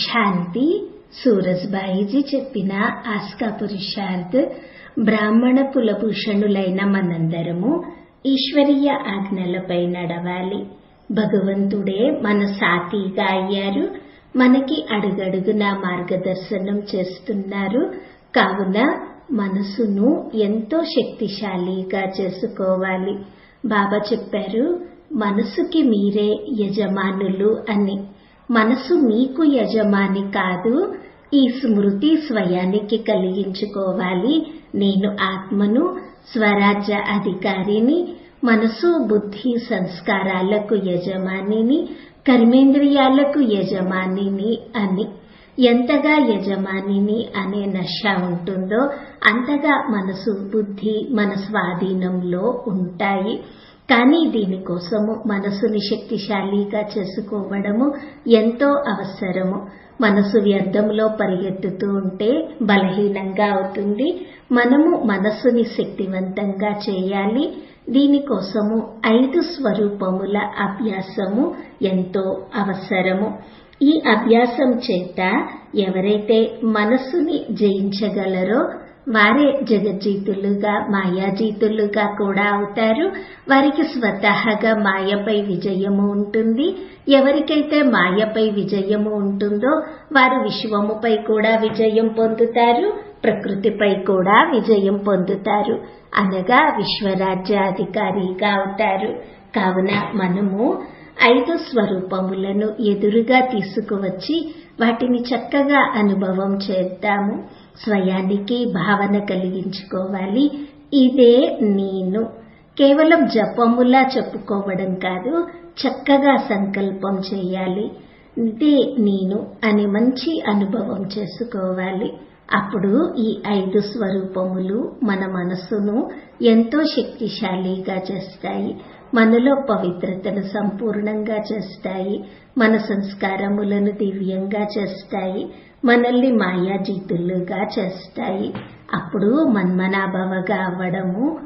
శాంతి సూరజ్బాయిజీ చెప్పిన ఆస్కా పురుషార్థ్ బ్రాహ్మణ కులభూషణులైన మనందరము ఈశ్వరీయ ఆజ్ఞలపై నడవాలి. భగవంతుడే మన సాతీగా అయ్యారు. మనకి అడుగడుగునా మార్గదర్శనం చేస్తున్నారు. కావున మనసును ఎంతో శక్తిశాలిగా చేసుకోవాలి. బాబా చెప్పారు మనసుకి మీరే యజమానులు అని. మనసు మీకు యజమాని కాదు ఈ స్మృతి స్వయానికి కలిగించుకోవాలి. నేను ఆత్మను స్వరాజ్య అధికారిని మనసు బుద్ధి సంస్కారాలకు యజమానిని కర్మేంద్రియాలకు యజమానిని అని. ఎంతగా యజమానిని అనే నష ఉంటుందో అంతగా మనసు బుద్ధి మన స్వాధీనంలో ఉంటాయి. కానీ దీనికోసము మనసుని శక్తిశాలిగా చేసుకోవడము ఎంతో అవసరము. మనసు వ్యర్థంలో పరిగెత్తుతూ ఉంటే బలహీనంగా అవుతుంది. మనము మనసుని శక్తివంతంగా చేయాలి. దీనికోసము ఐదు స్వరూపముల అభ్యాసము ఎంతో అవసరము. ఈ అభ్యాసం చేత ఎవరైతే మనసుని జయించగలరో వారే జగజ్జీతులుగా మాయాజీతులుగా కూడా అవుతారు. వారికి స్వతహాగా మాయపై విజయము ఉంటుంది. ఎవరికైతే మాయపై విజయము ఉంటుందో వారు విశ్వముపై కూడా విజయం పొందుతారు. ప్రకృతిపై కూడా విజయం పొందుతారు. అనగా విశ్వరాజ్యాధికారిగా అవుతారు. కావున మనము ఐదు స్వరూపములను ఎదురుగా తీసుకువచ్చి వాటిని చక్కగా అనుభవం చేద్దాము. స్వయానికి భావన కలిగించుకోవాలి. ఇదే నేను. కేవలం జపములా చెప్పుకోవడం కాదు చక్కగా సంకల్పం చేయాలి. ఇదే నేను అని మంచి అనుభవం చేసుకోవాలి. అప్పుడు ఈ ఐదు స్వరూపములు మన మనసును ఎంతో శక్తిశాలిగా చేస్తాయి. మనలో పవిత్రతను సంపూర్ణంగా చేస్తాయి. మన సంస్కారములను దివ్యంగా చేస్తాయి. మనల్ని మాయాజీతులుగా చేస్తాయి. అప్పుడు మన్మనాభవగా అవ్వడము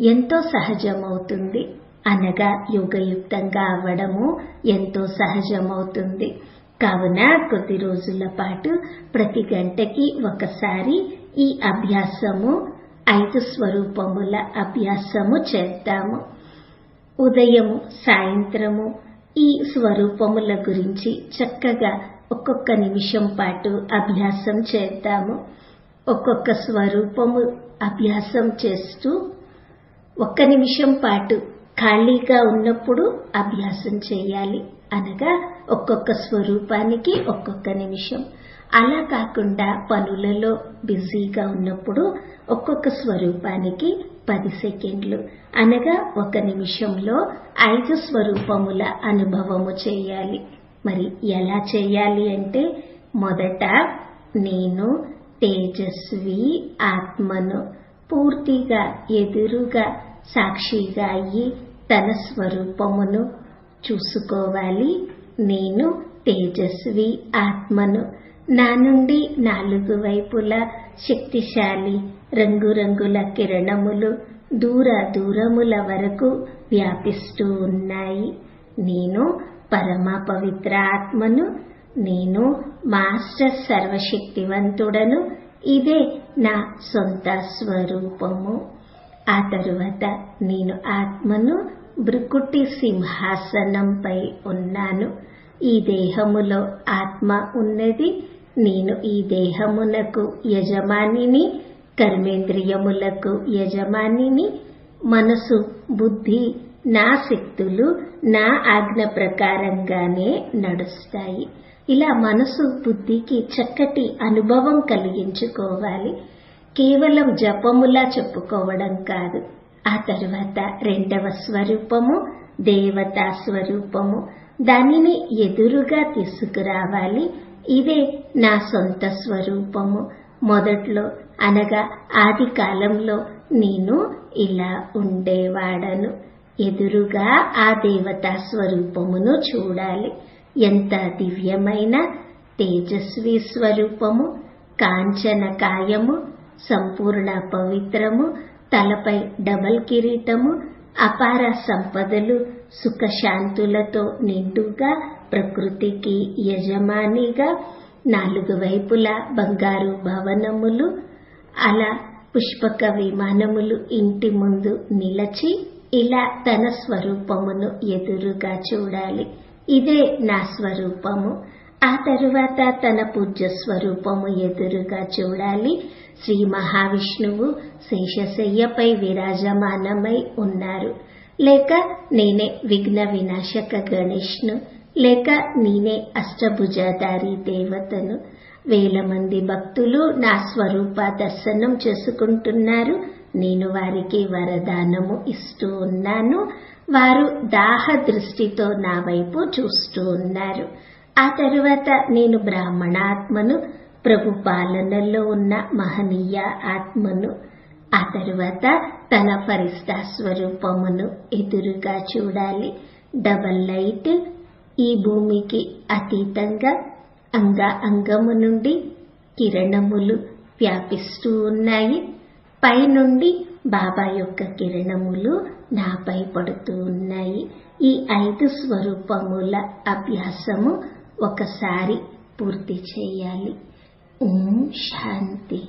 ఎంతో సహజమవుతుంది. అనగా యుగయుక్తంగా అవ్వడము ఎంతో సహజమవుతుంది. కావున కొద్ది రోజుల పాటు ప్రతి గంటకి ఒకసారి ఈ అభ్యాసము ఐదు స్వరూపముల అభ్యాసము చేద్దాము. ఉదయము సాయంత్రము ఈ స్వరూపముల గురించి చక్కగా ఒక్కొక్క నిమిషం పాటు అభ్యాసం చేద్దాము. ఒక్కొక్క స్వరూపము అభ్యాసం చేస్తూ ఒక్క నిమిషం పాటు ఖాళీగా ఉన్నప్పుడు అభ్యాసం చేయాలి అనగా ఒక్కొక్క స్వరూపానికి ఒక్కొక్క నిమిషం. అలా కాకుండా పనులలో బిజీగా ఉన్నప్పుడు ఒక్కొక్క స్వరూపానికి పది సెకండ్లు. అనగా ఒక నిమిషంలో ఐదు స్వరూపముల అనుభవము చేయాలి. మరి ఎలా చేయాలి అంటే మొదట నేను తేజస్వి ఆత్మను పూర్తిగా ఎదురుగా సాక్షిగా అయ్యి తన స్వరూపమును చూసుకోవాలి. నేను తేజస్వి ఆత్మను. నా నుండి నాలుగు వైపులా శక్తిశాలి. రంగురంగుల కిరణములు దూర దూరముల వరకు వ్యాపిస్తూ ఉన్నాయి. నేను పరమ పవిత్ర ఆత్మను నేను మాస్టర్ సర్వశక్తివంతుడను ఇదే నా సొంత స్వరూపము. ఆ తరువాత నేను ఆత్మను భృకుటి సింహాసనంపై ఉన్నాను. ఈ దేహములో ఆత్మ ఉన్నది నేను ఈ దేహమునకు యజమానిని కర్మేంద్రియములకు యజమానిని మనసు బుద్ధి నా శక్తులు నా ఆజ్ఞ ప్రకారంగానే నడుస్తాయి. ఇలా మనసు బుద్ధికి చక్కటి అనుభవం కలిగించుకోవాలి. కేవలం జపములా చెప్పుకోవడం కాదు. ఆ తర్వాత రెండవ స్వరూపము దేవతా స్వరూపము దానిని ఎదురుగా తీసుకురావాలి. ఇదే నా సొంత స్వరూపము. మొదట్లో అనగా ఆది కాలంలో నేను ఇలా ఉండేవాడను. ఎదురుగా ఆ దేవతా స్వరూపమును చూడాలి. ఎంత దివ్యమైన తేజస్వి స్వరూపము. కాంచన కాయము సంపూర్ణ పవిత్రము తలపై డబల్ కిరీటము అపార సంపదలు సుఖశాంతులతో నిండుగా ప్రకృతికి యజమానిగా నాలుగు వైపులా బంగారు భవనములు అలా పుష్పక విమానములు ఇంటి ముందు నిలచి ఇలా తన స్వరూపమును ఎదురుగా చూడాలి. ఇదే నా స్వరూపము. ఆ తరువాత తన పూజ్య స్వరూపము ఎదురుగా చూడాలి. శ్రీ మహావిష్ణువు శేషశయ్యపై విరాజమానమై ఉన్నారు. లేక నేనే విఘ్న వినాశక గణేష్ను లేక నేనే అష్టభుజాధారి దేవతను. వేల మంది భక్తులు నా స్వరూప దర్శనం చేసుకుంటున్నారు. నేను వారికి వరదానము ఇస్తూ ఉన్నాను. వారు దాహ దృష్టితో నా వైపు చూస్తూ ఉన్నారు. ఆ తరువాత నేను బ్రాహ్మణాత్మను ప్రభు పాలనలో ఉన్న మహనీయ ఆత్మను ఆ తరువాత తన ఫరిస్తా స్వరూపమును ఎదురుగా చూడాలి. డబల్ లైట్ ఈ భూమికి అతీతంగా అంగ అంగము నుండి కిరణములు వ్యాపిస్తూ ఉన్నాయి. పైనుండి బాబా యొక్క కిరణములు నాపై పడుతూ ఉన్నాయి. ఈ ఐదు స్వరూపముల అభ్యాసము ఒకసారి పూర్తి చేయాలి. ఓం శాంతి.